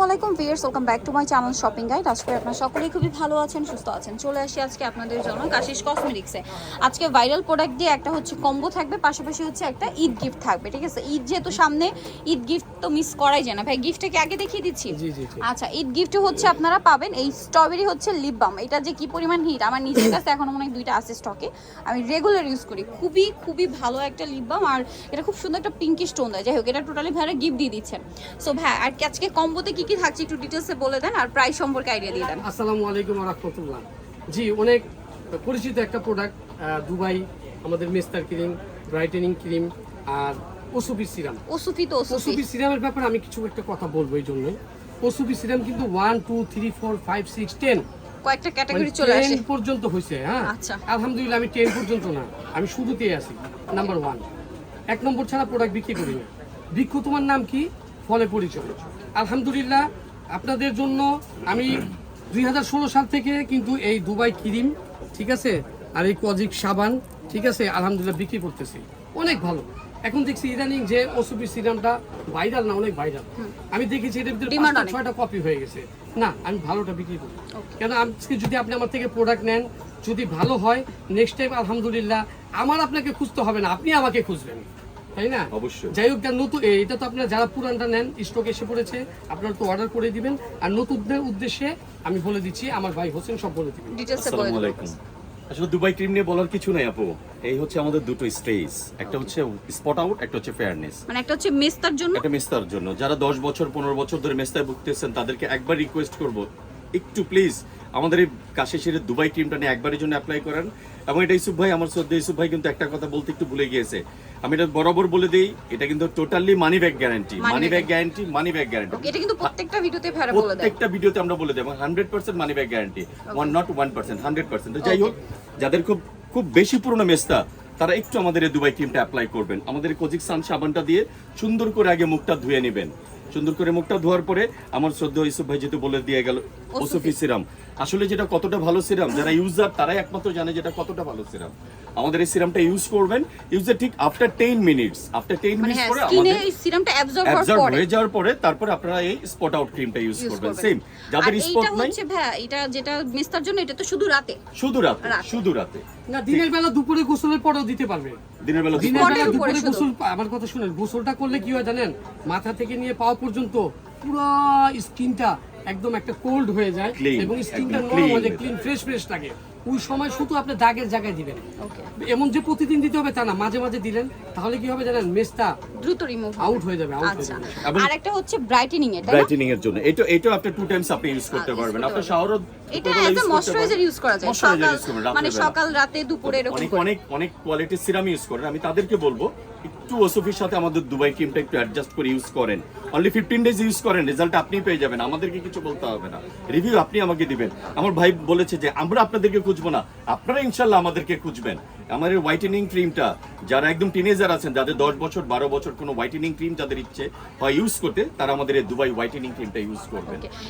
আসসালামাইকুম viewers welcome back to my channel shopping guide. আজকে আপনারা সকলেই খুবই ভালো আছেন সুস্থ আছেন। চলে আসি আজকে আপনাদের জন্য কাশিস কসমেটিক্সে আজকে ভাইরাল প্রোডাক্ট দিয়ে একটা হচ্ছে কম্বো থাকবে পাশাপাশি হচ্ছে একটা ঈদ গিফট থাকবে ঠিক আছে? ঈদ যেহেতু সামনে ঈদ গিফট তো মিস করাই যায় না। ভাই গিফটটা কি আগে দেখিয়ে দিচ্ছি? আচ্ছা ঈদ গিফট হচ্ছে আপনারা পাবেন এই স্ট্রবেরি হচ্ছে লিপ বাম এটা যে কি পরিমাণ হিট আমার নিজের কাছে এখনও মনে হয় দুইটা আছে স্টকে আমি রেগুলার ইউজ করি। খুবই খুবই ভালো একটা লিপ বাম আর এটা খুব সুন্দর একটা পিঙ্কি স্টোন দেয়। যাই হোক এটা টোটালি ভাইরা গিফট দিয়ে দিচ্ছেন। সো ভাই আর কি আজকে কম্বোতে কি কি থাকছে একটু ডিটেলসে বলে দেন আর প্রাইস সম্পর্কে আইডিয়া দিয়ে দেন। আসসালামু আলাইকুম রহমতুল্লাহ। জি অনেক পরিচিত একটা প্রোডাক্ট দুবাই আমাদের মেস্তার ক্রিম ব্রাইটেনিং ক্রিম আর ওসুপি সিরাম। ওসুফি তো ওসুফি। ওসুপি সিরামের ব্যাপারে আমি কিছু একটা কথা বলব এই জন্য ওসুপি সিরাম কিন্তু one two three four five six ten কয়েকটা ক্যাটাগরি চলে আসে। টেন পর্যন্ত হয়েছে হ্যাঁ? আচ্ছা। আলহামদুলিল্লাহ আমি টেন পর্যন্ত না আমি শুরুতেই আছি নাম্বার ওয়ান এক নম্বর ছাড়া প্রোডাক্ট বিক্রি করি না বৃক্ষ তোমার নাম কি? ফলে পরিচয়। আলহামদুলিল্লাহ আপনাদের জন্য আমি দুই হাজার ষোলো সাল থেকে কিন্তু এই দুবাই ক্রিম ঠিক আছে আর এই কজিক সাবান ঠিক আছে আলহামদুলিল্লাহ বিক্রি করতেছি। অনেক ভালো। এখন দেখছি ইদানিং যে ওসুপি সিরামটা ভাইরাল না অনেক ভাইরাল? আমি দেখেছি এটার ভিতরে পাঁচটা, ছয়টা কপি হয়ে গেছে। না আমি ভালোটা বিক্রি করি. কেন আজকে যদি আপনি আমার থেকে প্রোডাক্ট নেন যদি ভালো হয় নেক্সট টাইম আলহামদুলিল্লাহ আমার আপনাকে খুঁজতে হবে না আপনি আমাকে খুঁজবেন। তাই না? অবশ্যই। যাই হোক নতুন এটা তো আপনারা যারা পুরানটা নেন স্টক এসে পড়েছে আপনারা তো অর্ডার করে দিবেন। আর নতুনদের উদ্দেশ্যে আমি বলে দিচ্ছি আমার ভাই হোসেন সব বলে দিবেন। আসসালামু আলাইকুম। আসলে দুবাই ক্রিম নিয়ে বলার কিছু নাই আপু। এই হচ্ছে আমাদের দুটো স্টেজ একটা হচ্ছে স্পট আউট একটা হচ্ছে ফেয়ারনেস মানে একটা হচ্ছে মেস্তার জন্য? একটা মেস্তার জন্য। যারা দশ বছর পনেরো বছর ধরে মেস্তায় ভুগতেছেন তাদেরকে একবার রিকোয়েস্ট করব। একটু প্লিজ আমাদের এই কাশিসের দুবাই ক্রিমটা নিয়ে একবারের জন্য অ্যাপ্লাই করেন। এবং এটা ইসুফ ভাই আমার শ্রদ্ধা ইসুফ ভাই কিন্তু একটা কথা বলতে একটু ভুলে গিয়েছে। আমি এটা বরাবর বলে দিই এটা কিন্তু totally money back guarantee money. Back guarantee money back guarantee এটা কিন্তু প্রত্যেকটা ভিডিওতে ভাইরা বলে দেয়। প্রত্যেকটা ভিডিওতে আমরা বলে দেবো hundred percent money back guarantee one not one percent hundred percent যাই হোক যাদের খুব খুব বেশি পুরনো মেস্তা তারা একটু আমাদের এই দুবাই ক্রিমটা অ্যাপ্লাই করবেন। আমাদের কোজিক সান সাবানটা দিয়ে সুন্দর করে আগে মুখটা ধুয়ে নেবেন। সুন্দর করে মুখটা ধোয়ার পরে আমার শ্রদ্ধা ইসুফ ভাই যেহেতু বলে দিয়ে গেল ওসুফি সিরাম। আসলে যেটা কতটা ভালো সিরাম যারা ইউজার তারাই একমাত্র জানে যেটা কতটা ভালো সিরাম। আমাদের এই সিরামটা ইউজ করবেন। ইউজার ঠিক after ten minutes after ten মানে মিনিটস পরে স্কিনে আমাদের এই সিরামটা অ্যাবজর্ব হওয়ার অ্যাবজর্ব হয়ে যাওয়ার পরে তারপরে আপনারা এই স্পট আউট ক্রিমটা ইউজ করবেন। সেম যাদের স্পট নাই হচ্ছে ভাই এটা যেটা মেস্তার জন্য এটা তো শুধু রাতে। শুধু রাতে। শুধু রাতে। না দিনের বেলা দুপুরে গোসলের পরেও দিতে পারবে। দিনের বেলা দিনের বেলা দুপুরে গোসল আমার কথা শুনেন গোসলটা করলে কি হয় জানেন? মাথা থেকে নিয়ে পাওয়া পর্যন্ত পুরো স্কিনটা একদম একটা কোল্ড হয়ে যায় এবং স্কিনটা নরম হয়ে যায়। ক্লিন ফ্রেশ ফ্রেশ থাকে। ওই সময় শুধু আপনি দাগের জায়গায় দিবেন। এমন যে প্রতিদিন দিতে হবে তা না মাঝে মাঝে দিলেন তাহলে কি হবে জানেন মেসটা দ্রুত রিমুভ আউট হয়ে যাবে আউট হয়ে আচ্ছা। যাবে। আর একটা হচ্ছে ব্রাইটেনিং এটা ব্রাইটেনিং এর জন্য। এটা এটা আপনি টু টাইমস আপনি ইউজ করতে পারবেন। পারবেন। শাওয়ারও এটা অ্যাজ আ ময়শ্চারাইজার ইউজ করা যায়। সকাল মানে সকাল রাতে দুপুরে এরকম অনেক অনেক অনেক কোয়ালিটির সিরাম ইউজ করেন। আমি তাদেরকে বলব একটু ওসুফির সাথে আমাদের দুবাই ক্রিমটা একটু অ্যাডজাস্ট করে ইউজ করেন। অনলি ফিফটিন ডেজ ইউজ করেন রেজাল্ট আপনি পেয়ে যাবেন। আমাদেরকে কিছু বলতে হবে না। রিভিউ আপনি আমাকে দিবেন। আমার ভাই বলেছে যে, আমরা আপনাদেরকে খুঁজবো না। আপনারা ইনশাল্লাহ আমাদেরকে খুঁজবেন। আমার এই হোয়াইটেনিং ক্রিমটা যারা একদম টিনেজার আছেন যাদের দশ বছর বারো বছর কোনো হোয়াইটেনিং ক্রিম যাদের ইচ্ছে হয় ইউজ করতে তারা আমাদের এই দুবাই হোয়াইটেনিং ক্রিমটা ইউজ.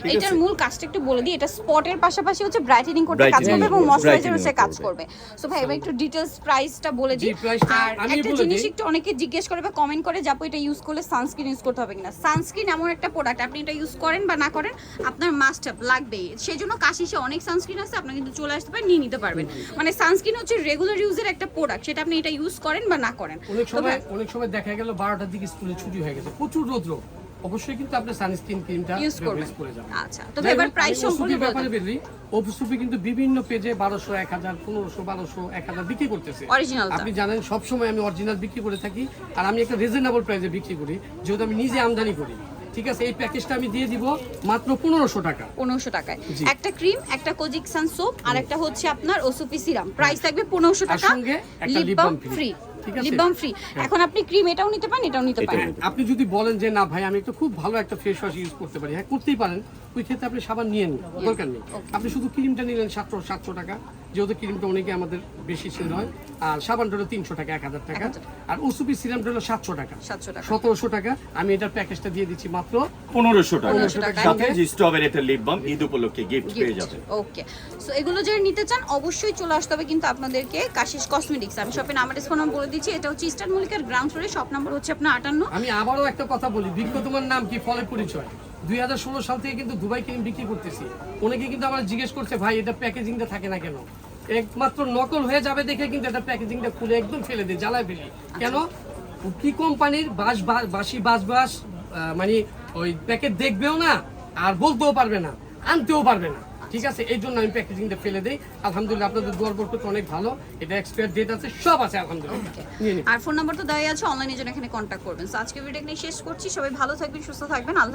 ঠিক এটার মূল কাজটা একটু বলে দিই এটা স্পটের পাশাপাশি হচ্ছে ব্রাইটেনিং করতে কাজ করবে এবং করবে, ময়শ্চারাইজার হচ্ছে কাজ করবে। করবে। সো ভাই এবার একটু ডিটেইলস প্রাইসটা বলে দিই। আর একটা জিনিস একটু অনেকে জিজ্ঞেস করে বা কমেন্ট করে যাব এটা ইউজ করলে সানস্ক্রিন ইউজ করতে হবে কিনা? সানস্ক্রিন এমন একটা প্রোডাক্ট আপনি এটা ইউজ করেন বা না করেন আপনার মাস্ট লাগবেই। সেই জন্য কাশিসে অনেক সানস্ক্রিন আছে আপনি কিন্তু চলে আসতে পারেন নিয়ে নিতে পারবেন। মানে সানস্ক্রিন হচ্ছে রেগুলার ইউজের একটা প্রোডাক্ট সেটা আপনি এটা ইউজ করেন বা না করেন। অনেক সময় অনেক সময় দেখা গেল বারোটার দিকে স্কুলে ছুটি হয়ে গেছে। প্রচুর রৌদ্র। অবশ্যই কিন্তু আপনি সানস্ক্রিন ক্রিমটা ইউজ করবেন। আচ্ছা তো এবার প্রাইস সম্পর্কে ব্যাপারে। বেরই। ওপসুপি কিন্তু বিভিন্ন পেজে বারোশো এক হাজার পনেরোশো বারোশো এক হাজার বিক্রি করতেছে। টা। আপনি জানেন সবসময় আমি অরিজিনাল বিক্রি করে থাকি। আর আমি একটা রিজনেবল প্রাইসে বিক্রি করি যেহেতু আমি নিজে আমদানি করি। ঠিক আছে এই প্যাকেজটা আমি দিয়ে দিব মাত্র পনেরোশো টাকা। পনেরোশো টাকায়। একটা ক্রিম একটা কোজিকসান সোপ আর একটা হচ্ছে আপনার ওসুপি সিরাম প্রাইস থাকবে পনেরোশো টাকা। সঙ্গে একটা লিপ বাম ফ্রি ঠিক আছে? লিপ ফ্রি এখন আপনি ক্রিম এটাও নিতে পারেন এটাও নিতে পারেন। আপনি যদি বলেন যে না ভাই আমি একটা খুব ভালো একটা ফেস ওয়াশ ইউজ করতে পারি। হ্যাঁ করতেই পারেন। ওই ক্ষেত্রে আপনি সাবান নিয়ে নিন দরকার নেই। আপনি শুধু ক্রিমটা নিলেন সাতশো সাতশো টাকা। যেহেতু ক্রিমটা অনেকে আমাদের বেশি সেল হয় আর সাবানটা হলো তিনশো টাকা এক হাজার টাকা। আর ওসুপি সিরামটা হলো সাতশো টাকা। সাতশো টাকা। সতেরোশো টাকা। আমি এটার প্যাকেজটা দিয়ে দিচ্ছি মাত্র পনেরোশো টাকা। সাথে স্ট্রবেরি একটা লিপ বাম ঈদ উপলক্ষে গিফট পেয়ে যাবেন। ওকে সো এগুলো যারা নিতে চান অবশ্যই চলে আসতে হবে কিন্তু আপনাদেরকে কাশিস কসমেটিক্স আমি শপে নাম্বার নাম্বার বলে দিচ্ছি। এটা হচ্ছে ইস্টার্ন মল্লিকার গ্রাউন্ড ফ্লোরে শপ নাম্বার হচ্ছে আপনার আটান্ন। আমি আবারও একটা কথা বলি বিজ্ঞ তোমার নাম কি? ফলে পরিচয়। দুই হাজার ষোলো সাল থেকে কিন্তু দুবাই ক্রিম বিক্রি করতেছি। অনেকে কিন্তু আমার জিজ্ঞেস করছে ভাই এটা প্যাকেজিংটা থাকে না কেন? একমাত্র নকল হয়ে যাবে দেখে কিন্তু এটা প্যাকেজিংটা খুলে একদম ফেলে দিই জ্বালায় ফেলি। কেন? কি কোম্পানির বাস বাসি বাস বাস মানে ওই প্যাকেট দেখবেও না আর বলতেও পারবে না আনতেও পারবে না। ঠিক আছে? এই জন্য আমি প্যাকেজিংটা ফেলে দিই। আলহামদুলিল্লাহ আপনাদের দোয়ার বরকত অনেক ভালো। এটা এক্সপায়ার ডেট আছে সব আছে আলহামদুলিল্লাহ। আর ফোন নাম্বার তো দেওয়াই আছে অনলাইনে জন্য এখানে কন্ট্যাক্ট করবেন। তো আজকে ভিডিও এখানে শেষ করছি। সবাই ভালো থাকবেন সুস্থ থাকবেন। আল্লাহ